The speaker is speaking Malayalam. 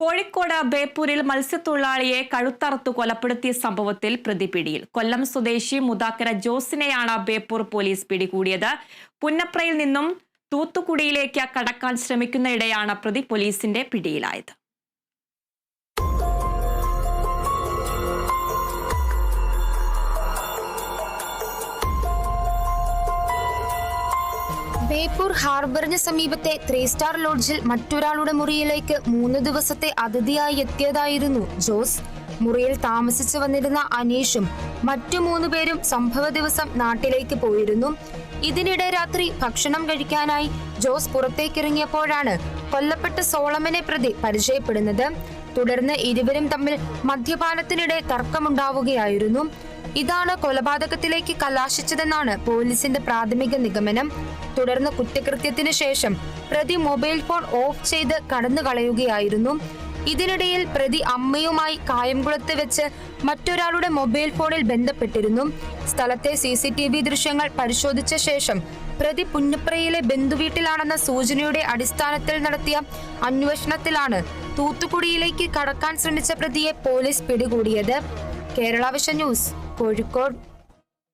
കോഴിക്കോട് ബേപ്പൂരിൽ മത്സ്യത്തൊഴിലാളിയെ കഴുത്തറുത്തു കൊലപ്പെടുത്തിയ സംഭവത്തിൽ പ്രതി പിടിയിൽ. കൊല്ലം സ്വദേശി മുതാക്കര ജോസിനെയാണ് ബേപ്പൂർ പോലീസ് പിടികൂടിയത്. പുന്നപ്രയിൽ നിന്നും തൂത്തുക്കുടിയിലേക്ക് കടക്കാൻ ശ്രമിക്കുന്നയിടെയാണ് പ്രതി പോലീസിന്റെ പിടിയിലായത്. ബേപ്പൂർ ഹാർബറിന് സമീപത്തെ ത്രീ സ്റ്റാർ ലോഡ്ജിൽ മറ്റൊരാളുടെ മുറിയിലേക്ക് മൂന്ന് ദിവസത്തെ അതിഥിയായി എത്തിയതായിരുന്നു ജോസ്. മുറിയിൽ താമസിച്ചു വന്നിരുന്ന അനീഷും മറ്റു മൂന്ന് പേരും സംഭവ ദിവസം നാട്ടിലേക്ക് പോയിരുന്നു. ഇതിനിടെ രാത്രി ഭക്ഷണം കഴിക്കാനായി ജോസ് പുറത്തേക്കിറങ്ങിയപ്പോഴാണ് കൊല്ലപ്പെട്ട സോളമനെ പ്രതി പരിചയപ്പെടുന്നത്. തുടർന്ന് ഇരുവരും തമ്മിൽ മദ്യപാനത്തിനിടെ തർക്കമുണ്ടാവുകയായിരുന്നു. ഇതാണ് കൊലപാതകത്തിലേക്ക് കലാശിച്ചതെന്നാണ് പോലീസിന്റെ പ്രാഥമിക നിഗമനം. തുടർന്ന് കുറ്റകൃത്യത്തിന് ശേഷം പ്രതി മൊബൈൽ ഫോൺ ഓഫ് ചെയ്ത് കടന്നു കളയുകയായിരുന്നു ഇതിനിടയിൽ പ്രതി അമ്മയുമായി കായംകുളത്ത് വെച്ച് മറ്റൊരാളുടെ മൊബൈൽ ഫോണിൽ ബന്ധപ്പെട്ടിരുന്നു. സ്ഥലത്തെ സി സി ടി വി ദൃശ്യങ്ങൾ പരിശോധിച്ച ശേഷം പ്രതി പുന്നപ്രയിലെ ബന്ധുവീട്ടിലാണെന്ന സൂചനയുടെ അടിസ്ഥാനത്തിൽ നടത്തിയ അന്വേഷണത്തിലാണ് തൂത്തുക്കുടിയിലേക്ക് കടക്കാൻ ശ്രമിച്ച പ്രതിയെ പോലീസ് പിടികൂടിയത്. Kerala vision news Kozhikode.